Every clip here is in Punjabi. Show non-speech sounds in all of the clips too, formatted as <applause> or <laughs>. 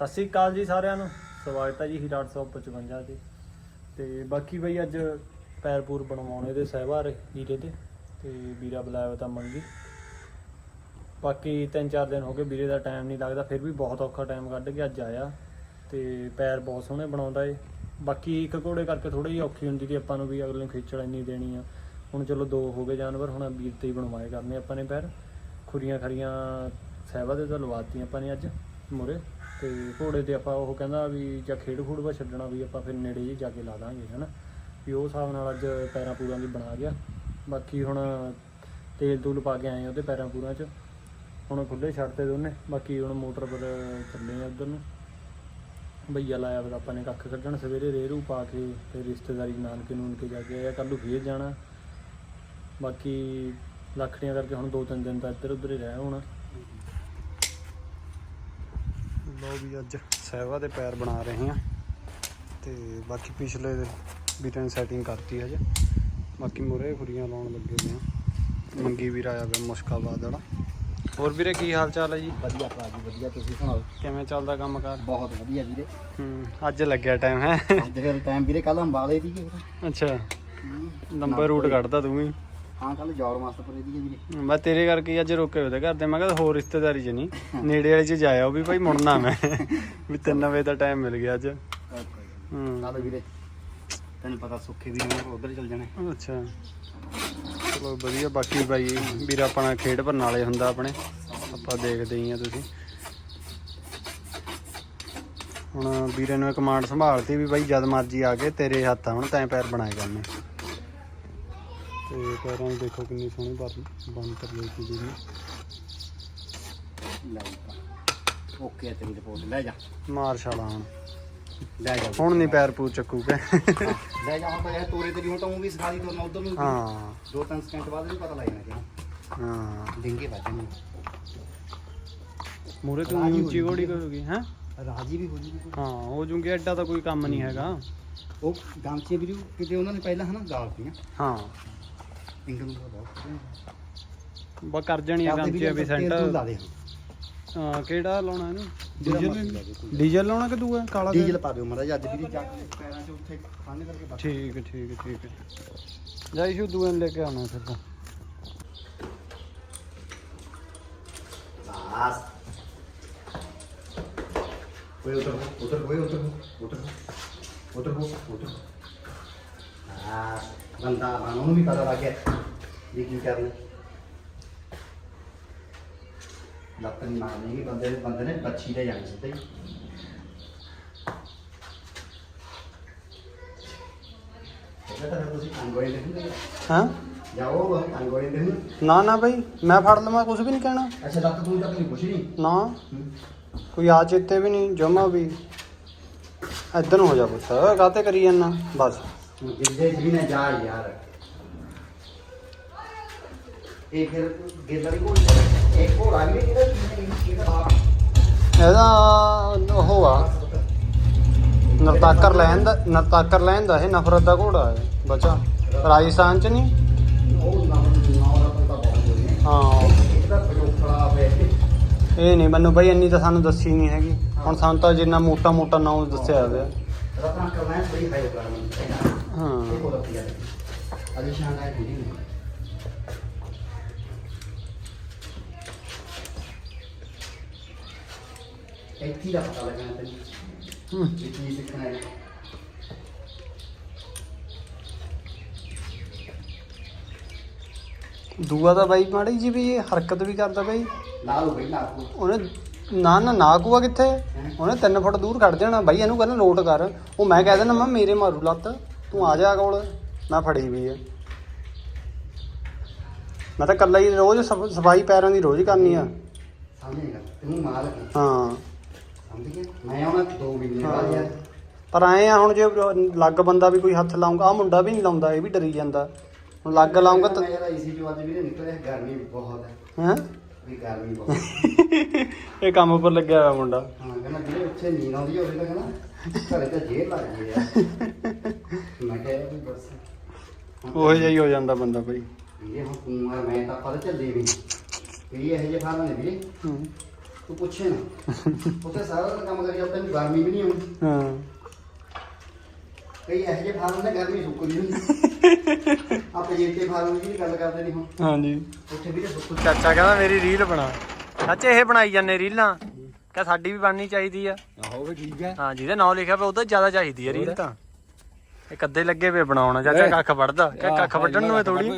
ਸਤਿ ਸ਼੍ਰੀ ਅਕਾਲ ਜੀ ਸਾਰਿਆਂ ਨੂੰ। ਸਵਾਗਤ ਹੈ ਜੀ ਹੀਰਾ 855 ਤੇ। ਤੇ ਬਾਕੀ ਬਈ ਅੱਜ ਪੈਰ ਪੂਰ ਬਣਵਾਉਣੇ ਦੇ ਸਹਿਬਾਰ ਹੀਰੇ ਦੇ। ਤੇ ਵੀਰਾ ਬੁਲਾਇਆ ਤਾਂ ਮੰਗੀ। ਬਾਕੀ ਤਿੰਨ ਚਾਰ ਦਿਨ ਹੋ ਗਏ ਵੀਰੇ ਦਾ ਟਾਈਮ ਨਹੀਂ ਲੱਗਦਾ, ਫਿਰ ਵੀ ਬਹੁਤ ਔਖਾ ਟਾਈਮ ਕੱਢ ਕੇ ਅੱਜ ਆਇਆ। ਤੇ ਪੈਰ ਬਹੁਤ ਸੋਹਣੇ ਬਣਾਉਂਦਾ ਏ। ਬਾਕੀ ਇੱਕ ਘੋੜੇ ਕਰਕੇ ਥੋੜੀ ਜਿਹੀ ਔਖੀ ਹੁੰਦੀ ਕਿ ਆਪਾਂ ਨੂੰ ਵੀ ਅਗਲੇ ਨੂੰ ਖੇਚਲ ਇੰਨੀ ਦੇਣੀ ਆ। ਹੁਣ ਚਲੋ ਦੋ ਹੋ ਗਏ ਜਾਨਵਰ, ਹੁਣ ਵੀਰ ਤੇ ਹੀ ਬਣਵਾਏ ਕਰਨੇ ਆਪਾਂ ਨੇ ਪੈਰ। ਖੁਰੀਆਂ ਖਰੀਆਂ ਸਹਿਬਾ ਦੇ ਤਾਂ ਲਵਾਤੀਆਂ ਆਪਾਂ ਨੇ ਅੱਜ ਮੁਰੇ। ਤੇ ਘੋੜੇ ਤੇ ਆਪਾਂ ਉਹ ਕਹਿੰਦਾ ਵੀ ਜਾਂ ਖੇਡ ਖੂਡ ਵਾ ਛੱਡਣਾ ਵੀ ਆਪਾਂ ਫਿਰ ਨੇੜੇ ਜੀ ਜਾ ਕੇ ਲਾ ਦਾਂਗੇ, ਹਨਾ। ਵੀ ਉਹ ਹਿਸਾਬ ਨਾਲ ਅੱਜ ਪੈਰਾਂ ਪੂਰਾਂ ਦੀ ਬਣਾ ਗਿਆ। ਬਾਕੀ ਹੁਣ ਤੇਲ ਤੂਲ ਪਾ ਕੇ ਆਏ ਆ ਉਹਦੇ ਪੈਰਾਂ ਪੂਰਾਂ 'ਚ। ਹੁਣ ਖੁੱਲੇ ਛੱਡਤੇ ਦੋਨੇ। ਬਾਕੀ ਹੁਣ ਮੋਟਰ ਪਰ ਚੱਲੇ ਆ ਉਧਰ ਨੂੰ। ਭਈਆ ਲਾਇਆ ਵਾ ਆਪਾਂ ਨੇ ਕੱਖ ਕੱਢਣ। ਸਵੇਰੇ ਰੇਰੂ ਪਾ ਕੇ ਤੇ ਰਿਸ਼ਤੇਦਾਰੀ ਨਾਨਕੇ ਨੂਨਕੇ ਜਾ ਕੇ ਆਇਆ ਕੱਲ ਨੂੰ ਫੇਰ ਜਾਣਾ। ਬਾਕੀ ਲੱਖੜੀਆਂ ਕਰਕੇ ਹੁਣ ਦੋ ਤਿੰਨ ਦਿਨ ਤਾਂ ਇੱਧਰ ਉੱਧਰ ਹੀ ਰਹਿ ਹੋਣਾ ਲੋ ਵੀ ਅੱਜ ਸਹਿਵਾ ਦੇ ਪੈਰ ਬਣਾ ਰਹੇ ਹਾਂ ਤੇ ਬਾਕੀ ਪਿਛਲੇ ਵੀਰਾਂ ਨੇ ਸੈਟਿੰਗ ਕਰਤੀ ਹਜੇ। ਬਾਕੀ ਮੁਰੇ ਖੁਰੀਆਂ ਲਾਉਣ ਲੱਗੇ ਨੇ ਆ। ਮੰਗੀ ਵੀਰ ਆਇਆ ਪਿਆ ਮੁਸ਼ਕਾਬਾਦ ਵਾਲਾ। ਹੋਰ ਵੀਰੇ ਕੀ ਹਾਲ ਚਾਲ ਹੈ ਜੀ? ਵਧੀਆ ਭਰਾ ਜੀ ਵਧੀਆ। ਤੁਸੀਂ ਸੁਣਾਓ? ਕਿਵੇਂ ਚੱਲਦਾ ਕੰਮ ਕਾਰ ਬਹੁਤ ਵਧੀਆ ਵੀਰੇ। ਹੂੰ ਅੱਜ ਲੱਗਿਆ ਟਾਈਮ ਹੈ? ਅੱਜ ਦੇ ਟਾਈਮ ਵੀਰੇ ਕੱਲ ਅੰਬਾਲੇ ਦੀ ਅੱਛਾ। ਨੰਬਰ ਰੂਟ ਕੱਢਦਾ ਤੂੰ ਵੀ। ਹਾਂ ਕੱਲ ਜੌਰ ਮਾਸਟਰਪੁਰੇ ਦੀ ਹੈ ਵੀਰੇ। ਮੈਂ ਤੇਰੇ ਕਰਕੇ ਹੀ ਅੱਜ ਰੋਕੇ ਉਹਦੇ ਘਰ ਦੇ ਮੈਂ ਕਿਹਾ ਹੋਰ ਰਿਸ਼ਤੇਦਾਰੀ 'ਚ ਨਹੀਂ ਨੇੜੇ ਵਾਲੇ 'ਚ ਜਾਇਆ ਉਹ ਵੀ ਭਾਈ ਮੁੜਨਾ ਮੈਂ। ਵੀ 3 ਵਜੇ ਦਾ ਟਾਈਮ ਮਿਲ ਗਿਆ ਅੱਜ। ਹੂੰ। ਕੱਲ ਵੀਰੇ ਤੈਨੂੰ ਪਤਾ ਸੁੱਖੇ ਵੀ ਨੇ ਉਧਰ ਚੱਲ ਜਾਣੇ। ਅੱਛਾ। ਚਲੋ ਵਧੀਆ ਬਾਕੀ ਭਾਈ ਵੀਰ ਆਪਣਾ ਖੇਡ ਬਰਨਾਲੇ ਹੁੰਦਾ ਆਪਣੇ। ਆਪਾਂ ਦੇਖਦੇ ਹੀ ਆ ਤੁਸੀਂ। ਹੁਣ ਵੀਰੇ ਨੂੰ ਕਮਾਂਡ ਸੰਭਾਲਤੀ ਵੀ ਬਾਈ ਜਦ ਮਰਜ਼ੀ ਆ ਕੇ ਤੇਰੇ ਹੱਥ ਹੁਣ ਤੈਂ ਪੈਰ ਬਣਾਏ ਕਰਨੇ। ਤੇ ਪੈਰਾਂ ਨੂੰ ਦੇਖੋ ਕਿੰਨੀ ਸੋਹਣੀ ਬਣ ਬਣਤਰ ਲਈ ਸੀ ਜੀ। ਲੈ ਭਰਾ ਓਕੇ ਆ ਤੇਰੀ ਰਿਪੋਰਟ ਲੈ ਜਾ। ਮਾਰ ਛਾਲਾ ਹੁਣ। ਲੈ ਜਾ। ਹੁਣ ਨਹੀਂ ਪੈਰ ਪੂਰ ਚੱਕੂਗੇ। ਲੈ ਜਾ ਹੁਣ ਤਾਂ ਇਹ ਤੋਰੇ ਹੁਣ ਤਾਂ ਉਹ ਵੀ ਸਿਖਾ ਦੀ ਤੁਰਨਾ ਉਧਰ ਨੂੰ। ਹਾਂ। ਦੋ ਤਿੰਨ ਸਕਿੰਟ ਬਾਅਦ ਵੀ ਪਤਾ ਲੱਗ ਜਾਣਾ ਕਿ ਹਾਂ। ਡਿੰਗੇ ਵੱਜਣਗੇ ਮੂਰੇ ਤੋਂ ਰਾਜੀ ਉੱਚੀ ਵੀਰੇ। ਕਰੂਗੀ ਹੈ? ਰਾਜੀ ਵੀ ਹੋ ਜੂਗੀ। ਹਾਂ ਹੋ ਜੂਗੇ ਐਡਾ ਤਾਂ ਕੋਈ ਕੰਮ ਨਹੀਂ ਹੈਗਾ। ਉਹ ਗਾਂਚੇ ਵੀਰੇ ਕਿਤੇ ਉਹਨਾਂ ਨੇ ਪਹਿਲਾਂ ਹਨਾ ਗਾਲਤੀਆਂ। ਹਾਂ। ਇੰਗਲ ਨੂੰ ਬਹੁਤ ਬਾ ਕਰ ਜਾਣੀਆਂ ਚੱਲਦੇ ਗਾਂਚੀਆਂ ਵੀ ਤੇਲ ਤੂਲ ਲਾ ਸੈਂਟ ਦੇ ਹਾਂ ਕਿਹੜਾ ਲਾਉਣਾ ਇਹਨੂੰ? ਜਿਹੜਾ ਡੀਜ਼ਲ ਮਰਜ਼ੀ ਲਾ ਦੇ ਕੋਈ। ਡੀਜ਼ਲ ਲਾਉਣਾ ਕਿ ਦੂਆ? ਕਾਲਾ ਡੀਜ਼ਲ ਪਾ ਦਿਓ ਮਹਾਰਾਜ ਅੱਜ ਵੀਰੇ ਜਾ ਕੇ ਪੈਰਾਂ 'ਚ ਉੱਥੇ ਖਾਣੇ ਕਰਕੇ ਬਸ। ਠੀਕ ਹੈ, ਠੀਕ ਹੈ, ਠੀਕ ਹੈ। ਜਾਈ ਸ਼ੂ ਦੂਏ ਨੂੰ ਲੈ ਕੇ ਆਉਣਾ ਫਿਰ ਤਾਂ। ਬਸ। ਕੋਈ ਉਧਰ ਉਧਰ ਕੋਈ ਉਧਰ ਉਧਰ ਉਧਰ ਉਧਰ ਹਾਂ। ਬੰਦਾ ਬਾਨੋਂ ਨੂੰ ਵੀ ਪਤਾ ਲੱਗ ਗਿਆ। ਵੀ ਕੀ ਕਰਨਾ। ਲੱਤ ਨਹੀਂ ਮਾਰਨੀ ਕਿ ਬੰਦੇ ਬੰਦੇ ਨੇ ਬੱਚੀ ਦੇ ਜਾਣੀ ਸਿੱਧਾ। ਹੀ। ਹਾਂ ਜਾਓ ਨਾ ਨਾ ਬਈ ਮੈਂ ਫੜ ਲਵਾਂ ਕੁਝ ਵੀ ਨਹੀਂ ਕਹਿਣਾ। ਅੱਛਾ ਲੱਤ ਤੂੰ ਤੱਕ ਨਹੀਂ ਕੁਛ ਨਹੀਂ ਨਾ। ਕੋਈ ਆ ਚੇਤੇ ਵੀ ਨਹੀਂ ਜਮਾ ਵੀ। ਇੱਧਰ ਨੂੰ ਹੋ ਜਾ ਪੁੱਤ ਕਾਤੇ ਕਰੀ ਜਾਂਦਾ ਬਸ। ਗਿੱਲੇ ਚ ਵੀ ਨਾ ਜਾ ਯਾਰ। ਇਹ ਫਿਰ ਗਿੱਲਾ ਦੀ ਘੋੜੀ ਇਹ ਘੋੜਾ ਵੀ ਕਿਹਦਾ ਕਿਹਦਾ ਬਾਪ। ਇਹਦਾ ਉਹ ਆ। ਨਰਤਾਕਰ ਲੈਣ ਦਾ ਨਰਤਾਕਰ ਲੈਣ ਦਾ ਇਹ ਨਫ਼ਰਤ ਦਾ ਘੋੜਾ ਹੈ। ਬੱਚਾ ਰਾਜਸਥਾਨ ਚ ਨਹੀਂ? ਹਾਂ ਇਹਦਾ ਇਹ ਨਹੀਂ ਮੈਨੂੰ ਬਈ ਇੰਨੀ ਤਾਂ ਸਾਨੂੰ ਦੱਸੀ ਨਹੀਂ ਹੈਗੀ। ਹੁਣ ਸਾਨੂੰ ਤਾਂ ਜਿੰਨਾ ਮੋਟਾ ਮੋਟਾ ਨਾਮ ਦੱਸਿਆ ਹੋਇਆ। ਰਤਨਾ ਕਰਨਾ ਹੈ ਬੜੀ ਹਾਈ ਕਰਨਾ ਹਾਂ ਪਿਆ ਅਜੀ ਸ਼ਾਨਦਾਰ ਵੀਡੀਓ ਨੇ ਇੱਥੇ ਦਾ ਪਤਾ ਲੱਗਣਾ ਤੈਨੂੰ। ਹੂੰ। ਕੀ ਸਿੱਖਣਾ ਹੈ। ਦੂਆ ਤਾਂ ਬਾਈ ਮਾੜੀ ਜੀ ਵੀ ਇਹ ਹਰਕਤ ਵੀ ਕਰਦਾ ਬਈ। ਲਾ ਲਓ ਬਈ ਲਾ ਲਓ ਉਹਨੇ ਨਾ ਨਾ ਨਾ ਕੂਆ ਕਿੱਥੇ? ਉਹਨੇ 3 ਫੁੱਟ ਦੂਰ ਖੜ ਜਾਣਾ। ਬਾਈ ਇਹਨੂੰ ਕਹਿੰਦਾ ਨੋਟ ਕਰ। ਉਹ ਮੈਂ ਕਹਿ ਦੇਣਾ ਮੈਂ ਮੇਰੇ ਮਾਰੂ ਲੱਤ। ਤੂੰ ਆ ਜਾ ਕੋਲ ਮੈਂ ਫੜੀ ਵੀ ਆ। ਮੈਂ ਤਾਂ ਕੱਲਾ ਹੀ ਰੋਜ਼ ਸਫ- ਸਫ਼ਾਈ ਪੈਰਾਂ ਦੀ ਰੋਜ਼ ਕਰਨੀ ਆ। ਸਮਝੇਗਾ ਤੂੰ ਮਾਲ ਹੈ ਹਾਂ। ਸਮਝ ਗਿਆ? ਮੈਂ ਆਉਣਾ ਦੋ ਮਹੀਨੇ ਬਾਅਦ ਯਾਰ। ਪਰ ਆਏ ਆ ਹੁਣ ਜੇ ਲੱਗ ਬੰਦਾ ਵੀ ਕੋਈ ਹੱਥ ਲਾਉਂਗਾ ਆ ਮੁੰਡਾ ਵੀ ਨਹੀਂ ਲਾਉਂਦਾ ਇਹ ਵੀ ਡਰੀ ਜਾਂਦਾ। ਹੁਣ ਲੱਗ ਲਾਉਂਗਾ ਤਾਂ ਮੈਂ ਯਾਰ ਏਸੀ ਚੋਂ ਅੱਜ ਵੀਰੇ ਨਿਕਲਿਆ ਗਰਮੀ ਬਹੁਤ ਹੈ ਹੈਂ? ਵੀ ਗਰਮੀ <laughs> ਬਹੁਤ ਇਹ ਕੰਮ ਉੱਪਰ ਲੱਗਿਆ ਹੋਇਆ ਮੁੰਡਾ। ਹਾਂ ਕਹਿੰਦਾ ਵੀਰੇ ਉੱਥੇ ਨੀਂਦ ਆਉਂਦੀ ਹੋਵੇ ਤਾਂ ਕਹਿੰਦਾ। ਘਰੇ ਤਾਂ ਜੇਲ੍ਹ ਲੱਗ ਗਈ ਯਾਰ ਮੈਂ ਕਿਹਾ ਵੀ ਬਸ ਉਹੋ ਜਿਹਾ ਹੀ ਹੋ ਜਾਂਦਾ ਬੰਦਾ ਬਈ ਵੀਰੇ ਹੁਣ ਤੂੰ ਆ ਮੈਂ ਤਾਂ ਪਤਾ ਚੱਲੇ ਵੀ ਇਹ ਇਹੋ ਜਿਹੇ ਫਾਰਮ ਨੇ ਵੀਰੇ ਹੂੰ। ਤੂੰ ਪੁੱਛੇ ਨਾ ਉੱਥੇ ਸਾਰਾ ਦਿਨ ਕੰਮ ਕਰੀ ਜਾਂਦਾ ਤੈਨੂੰ ਗਰਮੀ ਵੀ ਨਹੀਂ ਆਉਂਦੀ ਹਾਂ ਕਈ ਇਹੋ ਜਿਹੇ ਫਾਰਮ ਨੇ ਗਰਮੀ ਸੁੱਕ ਨਹੀਂ ਹੁੰਦੀ ਆਪੇ ਜੇਤੇ ਫਾਰਮ ਦੀ ਵੀ ਗੱਲ ਕਰਦੇ ਨਹੀਂ ਹੁਣ ਹਾਂਜੀ। ਉੱਥੇ ਵੀ ਤਾਂ ਸੁੱਕ ਚਾਚਾ ਕਹਿੰਦਾ ਮੇਰੀ ਰੀਲ ਬਣਾ। ਚਾਚੇ ਇਹ ਬਣਾਈ ਜਾਂਦੇ ਰੀਲਾਂ। ਕਹ ਸਾਡੀ ਵੀ ਬਣਨੀ ਚਾਹੀਦੀ ਆ? ਆਹੋ ਵੀ ਠੀਕ ਹੈ। ਹਾਂ ਜਿਹਦੇ ਨਾਂ ਲਿਖਿਆ ਪਿਆ ਉਹ ਤੋਂ ਜ਼ਿਆਦਾ ਚਾਹੀਦੀ ਆ ਰੀਲ ਤਾਂ। ਇਹ ਕੱਦੇ ਲੱਗੇ ਪਏ ਬਣਾਉਣਾ ਚਾਚਾ ਕੱਖ ਵੜਦਾ ਕਿ ਕੱਖ ਵੱਢਣ ਨੂੰ ਥੋੜੀ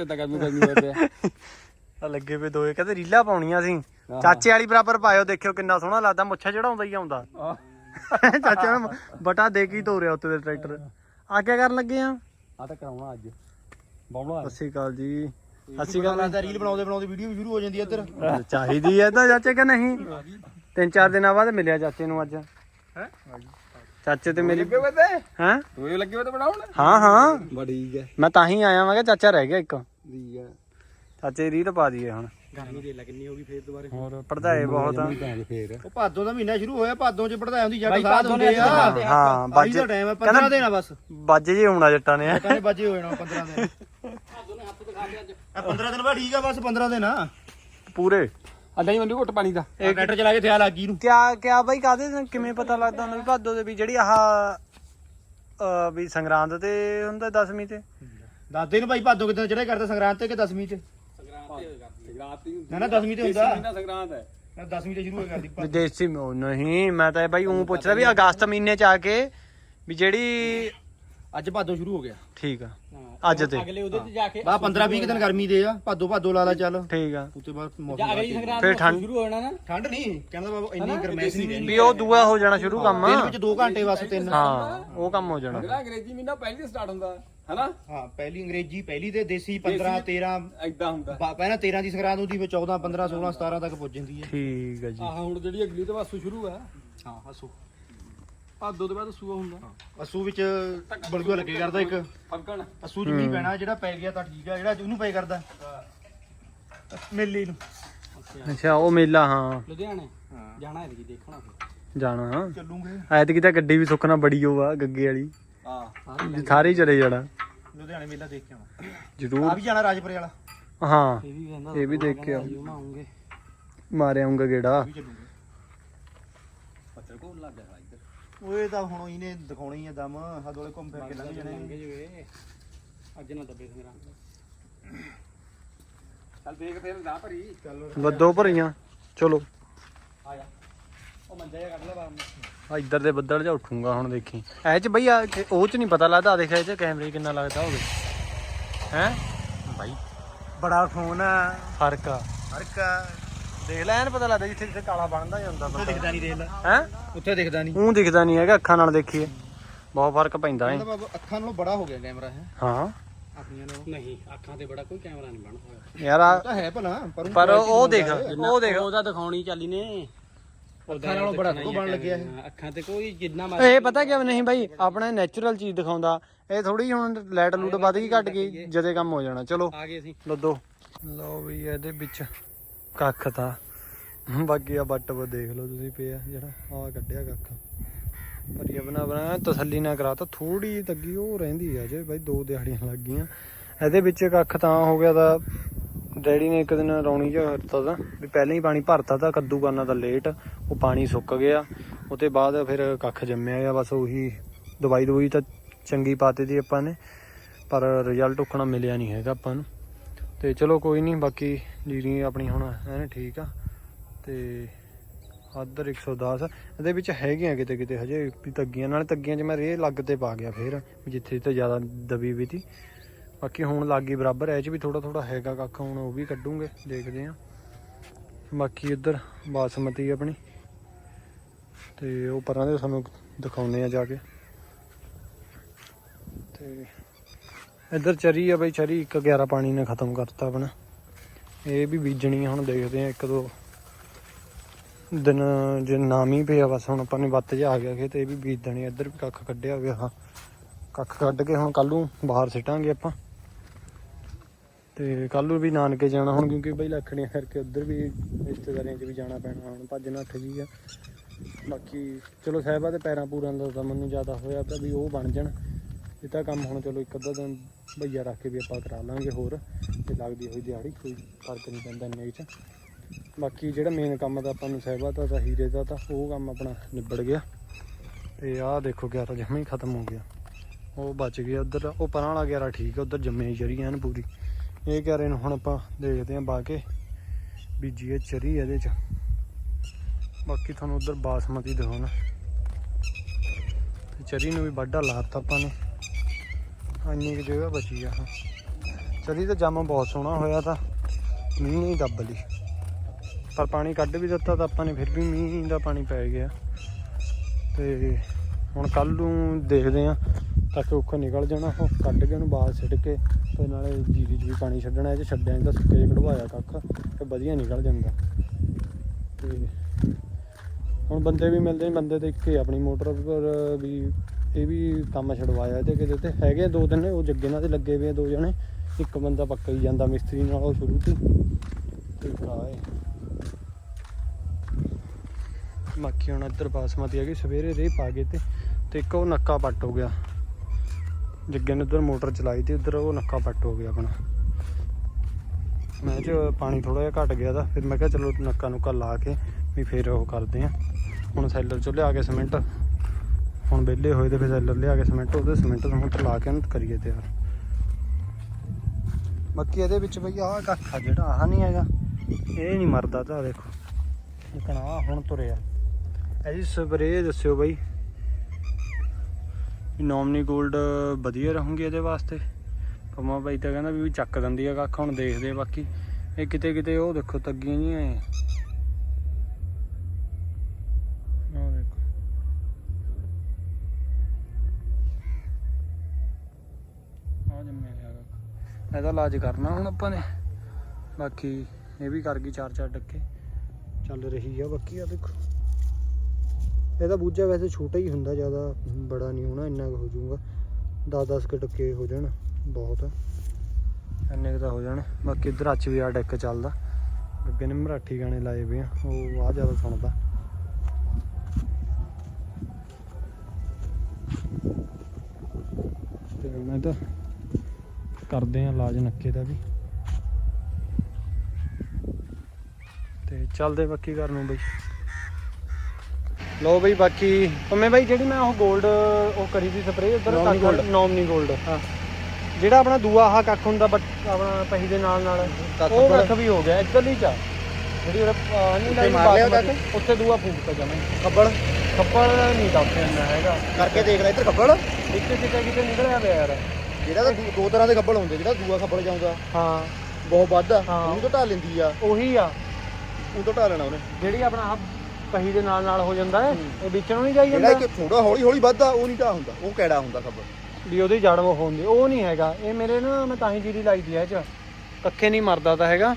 ਆ ਲੱਗੇ ਪਏ ਦੋਏ ਕਹਿੰਦੇ ਰੀਲਾਂ ਪਾਉਣੀਆਂ ਸੀ। ਚਾਚੇ ਵਾਲੀ ਬਰਾਬਰ ਪਾਇਓ ਦੇਖਿਓ ਕਿੰਨਾ ਸੋਹਣਾ ਲੱਗਦਾ ਮੁੱਛਾਂ ਚੜਾਉਂਦਾ ਹੀ ਆਉਂਦਾ। ਚਾਚਾ ਨੂੰ ਬਟਾ ਦੇ ਕੇ ਤੋਰਿਆ ਉੱਤੇ ਦੇ ਟਰੈਕਟਰ। ਆ ਕੀ ਕਰਨ ਲੱਗੇ ਆ? ਆ ਤਾਂ ਕਰਾਉਣਾ ਅੱਜ। ਬਾਉਣਾ ਸਤਿ ਸ਼੍ਰੀ ਅਕਾਲ ਜੀ। ਸਤਿ ਲੱਗਦਾ ਰੀਲ ਬਣਾਉਂਦੇ ਬਣਾਉਂਦੇ ਵੀਡੀਓ ਵੀ ਸ਼ੁਰੂ ਹੋ ਜਾਂਦੀ ਇੱਧਰ। ਚਾਹੀਦੀ ਐ ਤਾਂ ਚਾਚੇ ਕਿ ਨਹੀਂ? ਤਿੰਨ ਚਾਰ ਦਿਨਾਂ ਬਾਅਦ ਮਿਲਿਆ ਚਾਚੇ ਨੂੰ ਅੱਜ। ਹੈ? ਚਾਚੇ ਤੇ ਮੇਰੀ ਲੱਗੇ ਹੋਏ ਤੇ? ਹੈਂ? ਤੂੰ ਇਹ ਲੱਗੇ ਹੋਏ ਤੇ ਬਣਾਉਣ? ਹਾਂ ਹਾਂ। ਬਾ ਠੀਕ ਹੈ। ਮੈਂ ਤਾਂ ਹੀ ਆਇਆ ਮੈਂ ਕਿਹਾ ਚਾਚਾ ਰਹਿ ਗਿਆ ਇੱਕ। ਠੀਕ ਹੈ। ਚਾਚੇ ਦੀ ਰੀਤ ਪਾ ਦਈਏ ਹੁਣ। ਗਰਮੀ ਦੇ ਲੱਗਣੀ ਹੋਗੀ ਫੇਰ ਦੁਬਾਰੇ। ਹੋਰ ਪੜਦਾਏ ਬਹੁਤ। ਆ ਫੇਰ। ਉਹ ਭਾਦੋਂ ਦਾ ਮਹੀਨਾ ਸ਼ੁਰੂ ਹੋਇਆ ਭਾਦੋਂ ਚ ਪੜਦਾ ਹੁੰਦੀ ਜੱਟ ਬਾਈ ਸਾਧ ਭਾਦੋਂ ਨੇ ਹੁੰਦੇ ਆ। ਅੱਜ ਹਾਂ ਆਹੀ ਬਾਜੇ ਦਾ ਟਾਈਮ ਹੈ 15 ਦਿਨ ਆ ਬਸ। ਬਾਜੇ ਜੇ ਹੋਣਾ ਜੱਟਾਂ ਨੇ। ਕਹਿੰਦੇ ਬਾਜੇ ਹੋਏ ਨਾ 15 ਦਿਨ ਆ 15 ਦਿਨ ਬਾਅਦ ਠੀਕ ਆ ਬਸ 15 ਦਿਨ ਆ। ਪੂਰੇ। ਅੱਧਾ ਹੀ ਮੈਨੂੰ ਘੁੱਟ ਪਾਣੀ ਦਾ। ਇਹ ਟਰੈਕਟਰ ਚਲਾ ਕੇ ਥਿਆ ਲੱਗ ਗਈ ਨੂੰ। ਕਿਆ ਕਿਆ ਬਾਈ ਕਾਦੇ ਕਿਵੇਂ ਪਤਾ ਲੱਗਦਾ ਹੁੰਦਾ ਵੀ ਭਾਦੋ ਦੇ ਵੀ ਜਿਹੜੀ ਆਹ ਅਹ ਵੀ ਸੰਗਰਾਂਦ ਤੇ ਹੁੰਦਾ 10ਵੀਂ ਤੇ? ਦਾਦੇ ਨੂੰ ਭਾਈ ਭਾਦੋਂ ਕਿਦਾਂ ਚੜੇ ਕਰਦੇ ਸੰਗਰਾਂਦ ਤੇ ਕਿ 10ਵੀਂ ਚ? ਸੰਗਰਾਂਦ ਹੀ ਨਾ ਨਾ 10ਵੀਂ ਤੇ ਹੁੰਦਾ। ਸੰਗਰਾਂਦ ਹੈ। 10ਵੀਂ ਤੇ ਸ਼ੁਰੂ ਹੋ ਕਰਦੀ ਵਿਦੇਸ਼ੀ ਉਹ ਨਹੀਂ ਮੈਂ ਤਾਂ ਬਾਈ ਉਹ ਪੁੱਛਦਾ ਵੀ ਅਗਸਤ ਮਹੀਨੇ ਚ ਆ ਕੇ ਵੀ ਜਿਹੜੀ ਅੱਜ ਭਾਦੋਂ ਸ਼ੁਰੂ ਹੋ ਗਿਆ। ਠੀਕ ਆ। ਅੱਜ ਤੇ। ਅਗਲੇ ਉਹਦੇ ਤੇ ਜਾ ਕੇ ਬਾ 15 20 ਦਿਨ ਗਰਮੀ ਦੇ ਆ ਭਾਦੋਂ ਭਾਦੋਂ ਲਾ ਲਾ ਚੱਲ। ਠੀਕ ਆ। ਉੱਤੇ ਬਾਅਦ ਜਾਂ ਮੌਸਮ ਅਗਲੀ ਸੰਗਰਾਂਦ ਫਿਰ ਠੰਡ- ਸ਼ੁਰੂ ਹੋ ਜਾਣਾ ਨਾ। ਠੰਡ ਨਹੀਂ ਕਹਿੰਦਾ ਬਾਬਾ ਇੰਨੀ ਗਰਮੈਸ਼ ਨਹੀਂ ਰਹਿਣੀ। ਵੀ ਉਹ ਦੂਆ ਹੋ ਜਾਣਾ ਸ਼ੁਰੂ ਕੰਮ। ਦਿਨ ਵਿੱਚ 2 ਘੰਟੇ ਬਸ ਤਿੰਨ। ਹਾਂ। ਉਹ ਕੰਮ ਹੋ ਜਾਣਾ। ਜਿਹੜਾ ਅੰਗਰੇਜ਼ੀ ਮਹੀਨਾ ਪਹਿਲੀ ਸਟਾਰਟ ਹੁੰਦਾ ਹੈਨਾ? ਹਾਂ ਪਹਿਲੀ ਅੰਗਰੇਜ਼ੀ ਪਹਿਲੀ ਤੇ ਦੇਸੀ 15 13 ਐਦਾਂ ਹੁੰਦਾ। ਬਾ- ਪਹਿਲਾਂ 13 ਦੀ ਸੰਗਰਾਂਦ ਹੁੰਦੀ ਫਿਰ 14 15 16 17 ਤੱਕ ਪੁੱਜ ਜਾਂਦੀ ਹੈ। ਠੀਕ ਆ ਜੀ। ਆਹ ਹੁਣ ਜਿਹੜੀ ਅਗਲੀ ਤੋਂ ਬਾਅਦ ਸ਼ੁਰੂ ਹੈ ਹਾਂ ਹਸੂ ਭਾਦੋ ਤੋਂ ਬਾਅਦ ਸੂਆ ਹੁੰਦਾ। ਅਸੂ ਵਿੱਚ ਬਲਗੋ ਲੱਗੇ ਕਰਦਾ ਇੱਕ। ਫੱਗਣ। ਅਸੂ ਚ ਮੀਂਹ ਪੈਣਾ ਜਿਹੜਾ ਪੈ ਗਿਆ ਤਾਂ ਠੀਕ ਆ ਜਿਹੜਾ ਉਹਨੂੰ ਪੈ ਕਰਦਾ। ਮੇਲੀ ਨੂੰ। ਅੱਛਾ ਉਹ ਮੇਲਾ ਹਾਂ। ਲੁਧਿਆਣੇ। ਜਾਣਾ ਹੈ ਜੀ ਦੇਖਣਾ ਜਾਣਾ ਚੱਲੂਗੇ। ਐਤਕੀ ਤਾਂ ਗੱਡੀ ਵੀ ਸੁੱਕਣਾ ਬੜੀ ਉਹ ਆ ਗੱਗੇ ਵਾਲੀ। ਹਾਂ। ਸਾਰੇ ਹੀ ਚਲੇ ਜਾਣਾ। ਲੁਧਿਆਣੇ ਮੇਲਾ ਦੇਖ ਕੇ ਆਵਾਂ ਆ ਜ਼ਰੂਰ ਵੀ ਜਾਣਾ ਰਾਜਪੁਰੇ ਵਾਲਾ। ਹਾਂ। ਇਹ ਵੀ ਕਹਿੰਦਾ ਇਹ ਵੀ ਦੇਖ ਕੇ। ਆਉਂਗੇ ਆਉਂਗੇ ਮਾਰੇ ਆਉਂਗਾ ਗੇੜਾ। ਪੱਤਰ ਕੋਲ ਲੱਗ ਗਿਆ। ਓਏ ਤਾਂ ਹੁਣ ਇਹਨੇ ਦਿਖਾਉਣਾ ਹੀ ਆ ਦਮ। ਹਦੋਲੇ ਘੁੰਮ ਫਿਰ ਕੇ ਲੰਘ ਜਾਣੇ ਜਵੇ ਅੱਜ ਨਾ ਦੱਬੇ ਸੰਗਰਾਂਦ ਚੱਲ ਦੇਖ ਫੇਰ ਨਾ ਭਰੀ। ਚੱਲ ਬੱਦੋ ਭਰੀਆਂ। ਚਲੋ। ਆ ਜਾ। ਉਹ ਮੰਜਾ ਜਿਹਾ ਕੱਢ ਲੈ ਬਾਹਰ ਨੂੰ। ਆ ਇੱਧਰ ਦੇ ਬੱਦਲ ਜਾ ਉੱਠੂਗਾ ਹੁਣ ਦੇਖੀ। ਐ ਚ ਬਈ ਆ ਕਿ- ਉਹ ਚ ਨਹੀਂ ਪਤਾ ਲੱਗਦਾ ਆ ਦੇਖ ਇਹ ਚ ਕੈਮਰੇ 'ਚ ਕਿੰਨਾ ਲੱਗਦਾ ਹੋਵੇ। ਹੈ? ਬਾਈ ਬੜਾ ਫੋਨ ਆ। ਫ਼ਰਕ ਆ। ਫ਼ਰਕ ਦੇਖ ਲੈ ਐਨ ਪਤਾ ਲੱਗਦਾ ਜਿੱਥੇ ਜਿੱਥੇ ਕਾਲਾ ਬਣਦਾ ਜਾਂਦਾ ਉੱਥੇ ਦਿਖਦਾ ਨਹੀਂ ਦੇਖ ਲੈ। ਹੈ? ਉੱਥੇ ਦਿਖਦਾ ਨਹੀਂ। ਉਹ ਦਿਖਦਾ ਨਹੀਂ ਹੈਗਾ ਅੱਖਾਂ ਨਾਲ ਦੇਖੀਏ। ਬਹੁਤ ਫ਼ਰਕ ਪੈਂਦਾ ਹੈ ਬਾਬਾ ਅੱਖਾਂ ਨਾਲੋਂ ਬੜਾ ਹੋ ਗਿਆ ਕੈਮਰਾ ਹੈ ਹਾਂ। ਆਪਣੀਆਂ ਨਾਲੋਂ। ਨਹੀਂ ਅੱਖਾਂ ਤੇ ਬੜਾ ਕੋਈ ਕੈਮਰਾ ਨਹੀਂ ਬਣ ਸਕਦਾ ਯਾਰ ਆ ਤਾਂ ਹੈ ਭਲਾ ਪਰ ਪਰ ਉਹ ਦੇਖ ਉਹ ਦੇਖ। ਉਹਦਾ ਦਿਖਾਉਣੀ ਚਾਲੀ ਨੇ। ਅੱਖਾਂ ਨਾਲੋਂ ਬੜਾ ਕੋ ਬਣ ਲੱਗਿਆ ਇਹ। ਅੱਖਾਂ ਤੇ ਕੋਈ ਜਿੰਨਾ ਇਹ ਪਤਾ ਕਿਉਂ ਨਹੀਂ ਬਾਈ ਆਪਣਾ ਨੈਚੁਰਲ ਚੀਜ਼ ਦਿਖਾਉਂਦਾ। ਇਹ ਥੋੜੀ ਹੁਣ ਲਾਈਟ ਲੂਟ ਵੱਧ ਗਈ ਘਟ ਗਈ ਜਦੇ ਕੰਮ ਹੋ ਜਾਣਾ। ਚਲੋ ਆ ਗਏ ਅਸੀਂ। ਲੱਦੋ। ਲਓ ਵੀ ਇਹਦੇ ਵਿੱਚ। ਕੱਖ ਤਾਂ। ਬਾਕੀ ਆ ਬੱਟ ਵਾ ਦੇਖ ਲਓ ਤੁਸੀਂ ਪਿਆ ਜਿਹੜਾ ਆ ਕੱਢਿਆ ਕੱਖ। ਭਰੀਆ ਬਣਾ ਬਣਾ, ਤਸੱਲੀ ਨਾ ਕਰਾ ਥੋੜੀ ਤੱਗੀ ਉਹ ਰਹਿੰਦੀ ਆ ਜੇ ਬਾਈ ਦੋ ਦਿਹਾੜੀਆਂ ਲੱਗ ਗਈਆਂ। ਇਹਦੇ ਵਿੱਚ ਕੱਖ ਤਾਂ ਹੋ ਗਿਆ ਤਾਂ ਡੈਡੀ ਨੇ ਇੱਕ ਦਿਨ ਰੌਣੀ ਜਿਹਾ ਕਰਤਾ ਤਾਂ, ਵੀ ਪਹਿਲਾਂ ਹੀ ਪਾਣੀ ਭਰਤਾ ਤਾਂ ਕੱਦੂ ਕਰਨਾ ਤਾਂ ਲੇਟ ਉਹ ਪਾਣੀ ਸੁੱਕ ਗਿਆ। ਉਹਤੇ ਬਾਅਦ ਫਿਰ ਕੱਖ ਜੰਮਿਆ ਗਿਆ ਬਸ ਉਹੀ ਦਵਾਈ ਦਵਾਈ ਤਾਂ ਚੰਗੀ ਪਾਤੀ ਦੀ ਆਪਾਂ ਨੇ, ਪਰ ਰਿਜ਼ਲਟ ਉਖਣਾ ਮਿਲਿਆ ਨਹੀਂ ਹੈਗਾ ਆਪਾਂ ਨੂੰ। ਤੇ ਚਲੋ ਕੋਈ ਨਹੀਂ, ਬਾਕੀ ਜੀਰੀ ਆਪਣੀ ਹੁਣ ਐਨ ਠੀਕ ਆ। ਤੇ ਆਦਰ 110 ਇਹਦੇ ਵਿੱਚ ਹੈਗੀਆਂ ਕਿਤੇ ਕਿਤੇ, ਹਜੇ ਵੀ ਤੱਗੀਆਂ, ਨਾਲ ਤੱਗੀਆਂ 'ਚ ਮੈਂ ਰੇ ਲੱਗ ਤੇ ਪਾ ਗਿਆ ਫੇਰ, ਵੀ ਜਿੱਥੇ ਤੇ ਜ਼ਿਆਦਾ ਦਬੀ ਵੀ ਤੀ। ਬਾਕੀ ਹੁਣ ਲੱਗ ਗਈ ਬਰਾਬਰ ਐ ਚ ਵੀ ਥੋੜਾ ਥੋੜਾ ਹੈਗਾ ਕੱਖ, ਹੁਣ ਉਹ ਵੀ ਕੱਢੂਗੇ, ਦੇਖਦੇ ਆ। ਬਾਕੀ ਇੱਧਰ ਬਾਸਮਤੀ ਆਪਣੀ, ਤੇ ਉਹ ਪਰਾਂ ਦੇ ਤੁਹਾਨੂੰ ਦਿਖਾਉਨੇ ਆ ਜਾ ਕੇ। ਤੇ ਇੱਧਰ ਚਰੀ ਆ ਬਈ, ਚਰੀ ਇੱਕ 11 ਪਾਣੀ ਨੇ ਖਤਮ ਕਰਤਾ ਆਪਣਾ। ਇਹ ਵੀ ਬੀਜਣੀ ਹੁਣ ਦੇਖਦੇ ਆ ਇੱਕ ਦੋ ਦਿਨ ਜੇ ਨਾ ਮੀਂਹ ਪਿਆ ਬਸ, ਹੁਣ ਆਪਾਂ ਨੇ ਵੱਤ ਜਾ ਆ ਗਿਆ ਕਿ ਇਹ ਵੀ ਬੀਜ ਦੇਣੀ ਇੱਧਰ ਵੀ ਕੱਖ ਕੱਢਿਆ ਗਿਆ ਹਾਂ। ਕੱਖ ਕੱਢ ਕੇ ਹੁਣ ਕੱਲ ਨੂੰ ਬਾਹਰ ਸਿੱਟਾਂਗੇ ਆਪਾਂ। ਤੇ ਕੱਲ ਨੂੰ ਵੀ ਨਾਨਕੇ ਜਾਣਾ ਹੁਣ, ਕਿਉਂਕਿ ਬਈ ਲੱਖੜੀਆਂ ਕਰਕੇ ਉੱਧਰ ਵੀ ਰਿਸ਼ਤੇਦਾਰੀਆਂ 'ਚ ਵੀ ਜਾਣਾ ਪੈਣਾ। ਹੁਣ ਭੱਜ ਨੱਠ ਜੀ ਆ। ਬਾਕੀ ਚਲੋ ਸਾਹਿਬਾ ਦੇ ਪੈਰਾਂ ਪੂਰਾਂ ਦਾ ਤਾਂ ਮੈਨੂੰ ਜ਼ਿਆਦਾ ਹੋਇਆ ਤਾਂ ਵੀ ਉਹ ਬਣ ਜਾਣ। ਇਹ ਤਾਂ ਕੰਮ ਹੁਣ ਚਲੋ ਇੱਕ ਅੱਧਾ ਦਿਨ ਭਈਆ ਰੱਖ ਕੇ ਵੀ ਆਪਾਂ ਕਰਾ ਲਾਂਗੇ ਹੋਰ, ਤੇ ਲੱਗਦੀ ਹੋਈ ਦਿਹਾੜੀ, ਕੋਈ ਫ਼ਰਕ ਨਹੀਂ ਪੈਂਦਾ ਇੰਨੇ 'ਚ ਬਾਕੀ ਜਿਹੜਾ ਮੇਨ ਕੰਮ ਤਾਂ ਆਪਾਂ ਨੂੰ ਸਹਿਬਾ ਦਾ ਤਾਂ ਹੀਰੇ ਦਾ ਤਾਂ ਉਹ ਕੰਮ ਆਪਣਾ ਨਿਬੜ ਗਿਆ। ਤੇ ਆਹ ਦੇਖੋ ਗਿਆ ਜਮੇ ਹੀ ਖਤਮ ਹੋ ਗਿਆ। ਉਹ ਬਚ ਗਿਆ ਉਧਰ, ਉਹ ਪਰਾਂ ਵਾਲਾ ਗਿਆਰਾ ਠੀਕ ਆ, ਉਧਰ ਜੰਮੇ ਚਰੀ ਐਨ ਪੂਰੀ। ਇਹ ਗਿਆਰੇ ਨੂੰ ਹੁਣ ਆਪਾਂ ਦੇਖਦੇ ਆਂ ਬਾ ਕੇ ਬੀਜੀ ਹੈ ਚਰੀ ਇਹਦੇ ਚ। ਬਾਕੀ ਤੁਹਾਨੂੰ ਉਧਰ ਬਾਸਮਤੀ ਦਿਖਾਉਣਾ। ਤੇ ਚਰੀ ਨੂੰ ਵੀ ਵਾਢਾ ਲਾਤਾ ਆਪਾਂ ਨੇ। ਇੰਨੀ ਕੁ ਜਗ੍ਹਾ ਬਚੀ ਆ। ਹਾਂ ਚਰੀ ਤਾਂ ਜੰਮ ਬਹੁਤ ਸੋਹਣਾ ਹੋਇਆ ਤਾਂ। ਮੀਂਹ ਨਹੀਂ ਦੱਬ ਲਈ। ਪਰ ਪਾਣੀ ਕੱਢ ਵੀ ਦਿੱਤਾ ਤਾਂ ਆਪਾਂ ਨੇ, ਫਿਰ ਵੀ ਮੀਂਹ ਦਾ ਪਾਣੀ ਪੈ ਗਿਆ। ਤੇ ਹੁਣ ਕੱਲ ਨੂੰ ਦੇਖਦੇ ਆਂ ਤਾਂ ਕਿ ਉੱਖੋਂ ਨਿਕਲ ਜਾਣਾ ਉਹ। ਕੱਢ ਕੇ ਉਹਨੂੰ ਬਾਹਰ ਸਿੱਟ ਕੇ ਤੇ ਨਾਲੇ ਜੀਰੀ ਜੀ ਵੀ ਪਾਣੀ ਛੱਡਣਾ, ਇਹ 'ਚ ਛੱਡਿਆ ਨਹੀਂ ਸੁੱਕੇ 'ਚ ਕਢਵਾਇਆ ਕੱਖ, ਤੇ ਵਧੀਆ ਨਿਕਲ ਜਾਂਦਾ। ਤੇ ਹੁਣ ਬੰਦੇ ਵੀ ਮਿਲਦੇ ਬੰਦੇ ਦੇ ਇੱਕ ਹੀ ਆਪਣੀ ਮੋਟਰ ਪਰ ਵੀ ਇਹ ਵੀ ਕੰਮ ਛਡਵਾਇਆ ਇਹਦੇ ਕਿਤੇ ਤੇ ਹੈਗੇ ਆ ਦੋ ਤਿੰਨ, ਉਹ ਜੱਗੇ ਨਾਲ ਤੇ ਲੱਗੇ ਹੋਏ ਆ ਦੋ ਜਣੇ। ਇੱਕ ਬੰਦਾ ਪੱਕਾ ਹੀ ਜਾਂਦਾ, ਮਿਸਤਰੀ ਨਾਲ ਉਹ ਸ਼ੁਰੂ ਤੋਂ ਤੇ ਕਾਏ ਬਾਕੀ ਹੁਣ ਇੱਧਰ ਬਾਸਮਤੀ ਆ ਗਈ, ਸਵੇਰੇ ਰੇ ਪਾ ਗਏ ਤੇ ਤੇ ਇੱਕ ਉਹ ਨੱਕਾ ਪੱਟ ਹੋ ਗਿਆ। ਜੱਗੇ ਨੇ ਉਧਰ ਮੋਟਰ ਚਲਾਈ ਤੇ ਉਧਰ ਉਹ ਨੱਕਾ ਪੱਟ ਹੋ ਗਿਆ ਆਪਣਾ। ਮੈਂ ਚ ਪਾਣੀ ਥੋੜਾ ਜਿਹਾ ਘਟ ਗਿਆ ਤਾਂ, ਫਿਰ ਮੈਂ ਕਿਹਾ ਚਲੋ ਨੱਕਾ ਨੁੱਕਾ ਲਾ ਕੇ ਵੀ ਫਿਰ ਉਹ ਕਰਦੇ ਆ। ਹੁਣ ਸੈਲਰ ਚੋਂ ਲਿਆ ਕੇ ਸਿਮੈਂਟ। ਹੁਣ ਵਿਹਲੇ ਹੋਏ ਤੇ ਫਿਰ ਸੈਲਰ ਲਿਆ ਕੇ ਸਿਮੈਂਟ, ਉਹਦੇ ਸਿਮੈਂਟ ਸਮੂੰਟ ਲਾ ਕੇ ਉਹਨੂੰ ਕਰੀਏ ਤਿਆਰ। ਬਾਕੀ ਇਹਦੇ ਵਿੱਚ ਬਈ ਆਹ ਕੱਖਾ ਜਿਹੜਾ, ਆਹ ਨਹੀਂ ਹੈਗਾ। ਇਹ ਨਹੀਂ ਮਰਦਾ ਤਾਂ ਦੇਖੋ। ਲੇਕਿਨ ਆਹ ਹੁਣ ਤੁਰਿਆ। ਇਹਦੀ ਸਪਰੇਅ ਦੱਸਿਓ ਬਈ। ਨੋਮਨੀ 골ਡ ਵਧੀਆ ਰਹੂਗੀ ਇਹਦੇ ਵਾਸਤੇ। ਪਮਾ ਬਾਈ ਤਾਂ ਕਹਿੰਦਾ ਵੀ ਚੱਕ ਦਿੰਦੀ ਆ ਕੱਖ, ਹੁਣ ਦੇਖਦੇ ਬਾਕੀ। ਇਹ ਕਿਤੇ ਕਿਤੇ ਉਹ ਦੇਖੋ ਤੱਗੀਆਂ ਨਹੀਂ ਐ ਇਹਦਾ ਇਲਾਜ ਕਰਨਾ ਹੁਣ ਆਪਾਂ ਨੇ। ਬਾਕੀ ਇਹ ਵੀ ਕਰ ਗਈ ਚਾਰ ਚਾਰ ਡੱਕੇ। ਚੱਲ ਰਹੀ ਆ ਬਾਕੀ ਆ ਦੇਖੋ। ਇਹਦਾ ਬੂਝਾ ਵੈਸੇ ਛੋਟਾ ਹੀ ਹੁੰਦਾ, ਜ਼ਿਆਦਾ ਬੜਾ ਨਹੀਂ ਹੋਣਾ, ਇੰਨਾ ਕੁ ਹੋ ਜਾਊਗਾ। 10-10 ਕੇ ਟੱਕੇ ਹੋ ਜਾਣ, ਬਹੁਤ ਇੰਨੇ ਕੁ ਤਾਂ ਹੋ ਜਾਣ। ਬਾਕੀ ਇਧਰ ਅੱਜ ਵੀ ਆ ਡੈਕ ਚੱਲਦਾ। ਗੱਗੇ ਨੇ ਮਰਾਠੀ ਗਾਣੇ ਲਾਏ ਪਏ ਆ, ਉਹ ਆ ਜ਼ਿਆਦਾ ਸੁਣਦਾ। ਤੇ ਮੈਂ ਤਾਂ ਕਰਦੇ ਆ ਇਲਾਜ ਨੱਕੇ ਦਾ ਵੀ। ਤੇ ਚੱਲਦੇ ਬਾਕੀ ਘਰ ਨੂੰ ਬਈ। ਲੋ ਬਈ ਬਾਕੀ ਪੰਮੇ ਬਾਈ ਜਿਹੜੀ ਮੈਂ ਉਹ 골ਡ ਉਹ ਕਰੀ ਸੀ ਸਪਰੇਅ ਉਧਰ Gold। ਨੋਮਨੀ 골ਡ ਹਾਂ। ਜਿਹੜਾ ਆਪਣਾ ਦੂਆ ਆਹ ਕੱਖ ਹੁੰਦਾ ਆਪਣਾ ਪਹੀ ਦੇ ਨਾਲ ਨਾਲ ਕੱਖ ਉਹ ਕੱਖ ਵੀ ਹੋ ਗਿਆ ਇੱਧਰਲੀ ਚ ਆ। ਜਿਹੜੀ ਉਹ ਨਹੀਂ ਉੱਥੇ ਮਾਰ ਲਿਆ ਦੂਆ ਫੂਕਤਾ ਜਮੇ ਖੱਬਲ? ਖੱਪੜ ਨਹੀਂ ਉੱਥੇ ਇੰਨਾ ਹੈਗਾ। ਕਰਕੇ ਦੇਖ ਲੈ ਇੱਧਰ ਖੱਬਲ। ਇੱਕ ਕਿਤੇ ਕਿਤੇ ਨਿਕਲਿਆ ਪਿਆ ਯਾਰ। ਜਿਹੜਾ ਤਾਂ ਦੋ- ਦੋ ਤਰ੍ਹਾਂ ਦੇ ਖੱਬਲ ਹੁੰਦੇ ਜਿਹੜਾ ਦੂਆ ਖੱਬਲ ਜਾਉਂਦਾ ਹਾਂ। ਬਹੁਤ ਵੱਧ ਆ ਹਾਂ। ਉਹਨੂੰ ਤਾਂ ਢਾ ਲੈਂਦੀ ਆ। ਉਹੀ ਆ। ਉਹ ਤਾਂ ਢਾ ਲੈਣਾ ਉਹਨੇ। ਜਿਹੜੀ ਆਪਣਾ ਆਹ ਪਹੀ ਦੇ ਨਾਲ ਨਾਲ ਹੋ ਜਾਂਦਾ ਹੈ ਇਹ ਵਿੱਚ ਨੂੰ ਨਹੀਂ ਜਾਈ ਜਿਹੜਾ ਜਾਂਦਾ। ਇੱਕ ਥੋੜਾ ਹੌਲੀ ਹੌਲੀ ਵੱਧਦਾ ਉਹ ਨਹੀਂ ਢਾ ਹੁੰਦਾ ਉਹ ਕੈੜਾ ਹੁੰਦਾ ਖੱਬਲ। ਵੀ ਉਹਦੀ ਜੜ ਉਹ ਹੁੰਦੀ ਉਹ ਨਹੀਂ ਹੈਗਾ। ਇਹ ਮੇਰੇ ਨਾ ਮੈਂ ਤਾਂ ਹੀ ਜੀਰੀ ਲਾਈ ਦੀ ਐ ਚ। ਕੱਖੇ ਨਹੀਂ ਮਰਦਾ ਤਾਂ ਹੈਗਾ।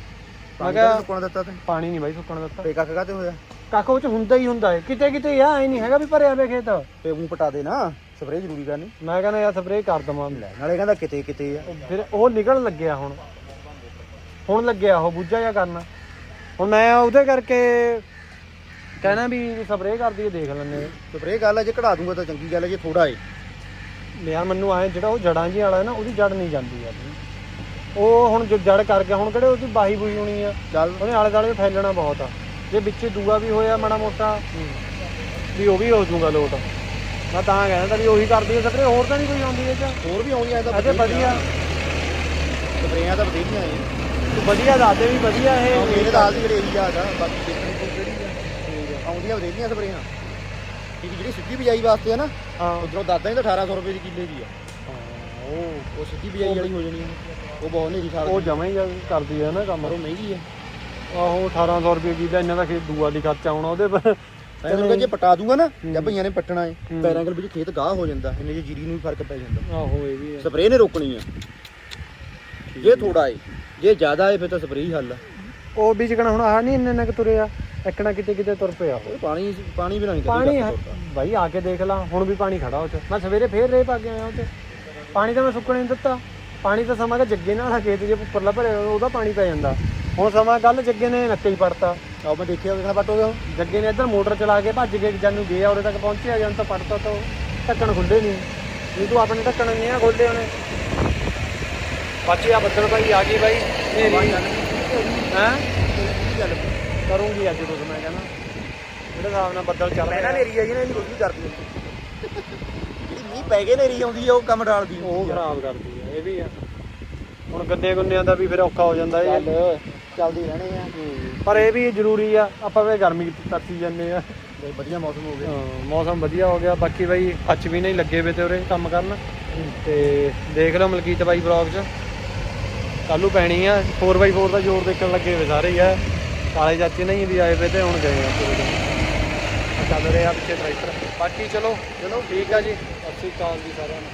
ਮੈਂ ਕਿਹਾ ਸੁੱਕਣ ਦਿੱਤਾ ਤੇ। ਪਾਣੀ ਨਹੀਂ ਬਾਈ ਸੁੱਕਣ ਦਿੱਤਾ। ਤੇ ਕੱਖ ਕਾਤੇ ਹੋਇਆ? ਕੱਖ ਉਹ ਚ ਹੁੰਦਾ ਹੀ ਹੁੰਦਾ ਹੈ। ਕਿਤੇ ਕਿਤੇ ਆ ਐ ਨਹੀਂ ਹੈਗਾ ਵੀ ਭਰਿਆ ਵੇ ਖੇਤ। ਤੇ ਉਹ ਪਟਾ ਦੇ ਨਾ। ਸਪਰੇਅ ਜ਼ਰੂਰੀ ਕਰਨੀ ਮੈਂ ਕਹਿੰਦਾ ਯਾਰ ਸਪਰੇਅ ਕਰ ਦਵਾਂ। ਲੈ ਨਾਲੇ ਕਹਿੰਦਾ ਕਿਤੇ ਕਿਤੇ ਆ। ਫਿਰ ਉਹ ਨਿਕਲਣ ਲੱਗਿਆ ਹੁਣ। ਹੁਣ ਲੱਗਿਆ ਉਹ ਬੁੱਝਾ ਜਿਹਾ ਕਰਨਾ। ਹੁਣ ਮੈਂ ਉਹਦੇ ਕਰਕੇ ਕਹਿਣਾ ਵੀ ਸਪਰੇਅ ਕਰਦੀ ਹੈ ਦੇਖ ਲੈਂਦੇ ਸਪਰੇਅ ਗੱਲ ਆ ਜੇ ਕਢਾ ਦੂੰਗਾ ਤਾਂ ਚੰਗੀ ਗੱਲ ਹੈ ਜੇ ਥੋੜਾ ਏ ਯਾਰ ਮੈਨੂੰ ਆਏ ਜਿਹੜਾ ਉਹ ਜੜਾਂ ਜੀ ਵਾਲਾ ਹੈ ਨਾ ਉਹਦੀ ਜੜ ਨਹੀਂ ਜਾਂਦੀ ਯਾਰ। ਉਹ ਹੁਣ ਜੋ ਜੜ ਕਰ ਗਿਆ ਹੁਣ ਕਿਹੜੇ ਉਹਦੀ ਬਾਹੀ ਬੂਈ ਹੋਣੀ ਆ। ਚੱਲ। ਉਹਨੇ ਆਲੇ ਦਾਲੇ ਫੈਲਣਾ ਬਹੁਤ ਆ। ਜੇ ਵਿੱਚ ਦੂਆ ਵੀ ਹੋਇਆ ਮਾੜਾ ਮੋਟਾ ਵੀ ਉਹ ਵੀ ਹੋ ਜਾਊਗਾ ਲੋਟ। ਮੈਂ ਤਾਂ ਕਹਿੰਦਾ ਵੀ ਉਹੀ ਕਰਦੀ ਹੈ ਸਪਰੇਅ ਹੋਰ ਤਾਂ ਨਹੀਂ ਕੋਈ ਆਉਂਦੀ ਇਹ ਚ ਹੋਰ ਵੀ ਆਉਂਦੀਆਂ ਇਹਦਾ ਅਜੇ ਵਧੀਆ ਸਪਰੇਆਂ ਤਾਂ ਵਧੀਆ ਆਏ ਤੂੰ ਵਧੀਆ ਦੱਸਦੇ ਵੀ ਵਧੀਆ ਇਹ ਮੇਰੇ ਦਾ ਆਦੀ ਜਿਹੜੇ ਇਹੀ ਆ ਬਾਕੀ ਦੇਖਣ ਨੂੰ ਕਿਹੜੀ ਆ। ਆਉਂਦੀਆਂ ਵਧੀਆ ਸਪਰੇਆਂ। ਠੀਕ ਜਿਹੜੀ ਸਿੱਧੀ ਬਿਜਾਈ ਵਾਸਤੇ ਆ ਨਾ ਹਾਂ। ਉਧਰੋਂ ਦਾਦਾ ਹੀ ਤਾਂ 1800 ਰੁਪਏ ਦੀ ਕਿੱਲੇ ਦੀ ਆ। ਉਹ ਉਹ ਸਿੱਧੀ ਬਿਜਾਈ ਵਾਲੀ ਹੋ ਜਾਣੀ ਆ। ਉਹ ਬਹੁਤ ਨੇਰੀ ਖਾਲ ਉਹ ਜਮਾਂ ਹੀ ਕਰਦੀ ਹੈ ਨਾ ਕੰਮ। ਉਹ ਮਹਿੰਗੀ ਆ। ਆਹੋ 1800 ਰੁਪਏ ਕਿੱਲਾ ਇੰਨਾ ਦਾ ਖੇਤ ਦੂਆ ਦੀ ਖਰਚਾ ਆਉਣਾ ਉਹਦੇ ਪਰ। ਮੈਂ ਕਹਿੰਦਾ ਜੇ ਪਟਾ ਦੂੰਗਾ ਨਾ ਜਾਂ ਭਈਆਂ ਨੇ ਪੱਟਣਾ ਏ ਹੂੰ। ਪੈਰਾਂ ਕੋਲ ਵਿੱਚ ਖੇਤ ਗਾਹ ਹੋ ਜਾਂਦਾ ਇੰਨੇ ਜੇ ਜੀਰੀ ਨੂੰ ਵੀ ਫ਼ਰਕ ਪੈ ਜਾਂਦਾ। ਆਹੋ ਇਹ ਵੀ ਹੈ। ਸਪਰੇਅ ਨੇ ਰੋਕਣੀ ਆ। ਜੇ ਥੋੜਾ ਏ ਜੇ ਜ਼ਿਆਦਾ ਏ ਫਿਰ ਤਾਂ ਸਪਰੇਅ ਹੀ ਹੱਲ ਆ। ਉਹ ਵੀ ਜਿਕਣਾ ਹੁਣ ਆਹ ਨਹੀਂ ਇੰਨੇ ਇੰਨੇ ਕੁ ਤੁਰਿਆ ਇੱਕਣਾ ਕਿਤੇ ਕਿਤੇ ਤੁਰ ਪਿਆ ਉਹ। ਪਾਣੀ ਪਾਣੀ ਵੀ ਨਹੀਂ ਪਾਣੀ। ਭਾਈ ਆ। ਕੇ ਦੇਖ ਲਾ ਹੁਣ ਵੀ ਪਾਣੀ ਖੜਾ ਉਹ ਚ। ਮੈਂ ਸਵੇਰੇ ਫੇਰ ਰੇ ਪਾ ਕੇ ਆਇਆ ਚ। ਪਾਣੀ ਤਾਂ ਮੈਂ ਸੁੱਕਣੇ ਨਹੀਂ ਦਿੱਤਾ। ਪਾਣੀ ਤਾਂ ਸਮਾਂ ਕਿ ਜੱਗੇ ਨਾਲ ਆ ਖੇਤ ਜੇ ਉੱਪਰਲਾ ਭਰਿਆ ਉਹਦਾ ਪਾਣੀ ਪੈ ਜਾਂਦਾ। ਹੁਣ ਸਮਾਂ ਕੱਲ ਜੱਗੇ ਨੇ ਨੱਕੇ ਹੀ ਪੜਤਾ ਮੈਂ ਦੇਖਿਆ ਵੇਖਣਾ ਪੱਟ ਹੋ ਗਿਆ। ਜੱਗੇ ਨੇ ਇੱਧਰ ਮੋਟਰ ਚਲਾ ਕੇ ਭੱਜ ਕੇ ਜਾਨੂੰ ਗਿਆ ਉਰੇ ਤੱਕ ਪਹੁੰਚਿਆ ਜਾਂ ਤਾਂ ਪੜਤਾ ਤਾਂ ਢੱਕਣ ਖੁੱਲੇ ਨਹੀਂ। ਨਹੀਂ ਤੂੰ ਆਪਣੇ ਢੱਕਣ ਨਹੀਂ ਆ ਖੋਲੇ ਉਹਨੇ। ਬਾਕੀ ਆ ਬੱਦਲ ਭਾਈ ਆ ਗਈ ਬਾਈ ਨੇਰੀ ਹੈ? ਗੱਲ ਕਰੂੰਗੀ ਅੱਜ ਕੁਝ ਮੈਂ ਕਹਿੰਦਾ। ਜਿਹੜੇ ਹਿਸਾਬ ਨਾਲ ਬੱਦਲ ਚੱਲ ਰਿਹਾ। ਨੇਰੀ ਆਈ ਨਾ ਇਹਦੀ ਕੁਝ ਵੀ ਕਰਦੀ ਜਿਹੜੀ ਮੀਂਹ ਪੈ ਕੇ ਨੇਰੀ ਆਉਂਦੀ ਆ ਉਹ ਕੰਮ ਡਾਲਦੀ ਉਹ ਆ। ਖਰਾਬ ਕਰਦੀ ਹੈ ਇਹ ਵੀ ਆ। ਹੁਣ ਗੰਨੇ ਗੁੰਨਿਆਂ ਦਾ ਵੀ ਫਿਰ ਔਖਾ ਹੋ ਜਾਂਦਾ ਇਹ। ਚੱਲ। ਚੱਲਦੀ ਰਹਿਣੇ ਆ। ਪਰ ਇਹ ਵੀ ਜ਼ਰੂਰੀ ਆ ਆਪਾਂ ਵੇ ਗਰਮੀ ਤਰਸੀ ਜਾਂਦੇ ਆ। ਤੇ ਵਧੀਆ ਮੌਸਮ ਹੋ ਗਿਆ। ਹਾਂ, ਮੌਸਮ ਵਧੀਆ ਹੋ ਗਿਆ ਬਾਕੀ ਬਾਈ ਅੱਜ ਵੀ ਨਹੀਂ ਲੱਗੇ ਵੇ ਤੇ ਉਰੇ ਕੰਮ ਕਰਨ। ਤੇ ਦੇਖ ਲਓ ਮਲਕੀਤ ਬਾਈ ਬਲੌਗ 'ਚ। ਕੱਲੂ ਪੈਣੀ ਆ 4x4 ਦਾ ਜ਼ੋਰ ਦੇਖਣ ਲੱਗੇ ਵੇ ਸਾਰੇ ਹੀ ਆ। ਕਾਲੇ ਚਾਚੇ ਨਹੀਂ ਵੀ ਆਏ ਵੇ ਤੇ ਹੁਣ ਗਏ ਆ ਪੂਰੇ ਦਿਨ। ਚੱਲ ਰਿਹਾ ਪਿੱਛੇ ਟਰੈਕਟਰ ਬਾਕੀ ਚਲੋ ਚਲੋ ਠੀਕ ਆ ਜੀ। ਸਤਿ ਸ਼੍ਰੀ ਅਕਾਲ ਜੀ ਸਾਰਿਆਂ ਨੂੰ।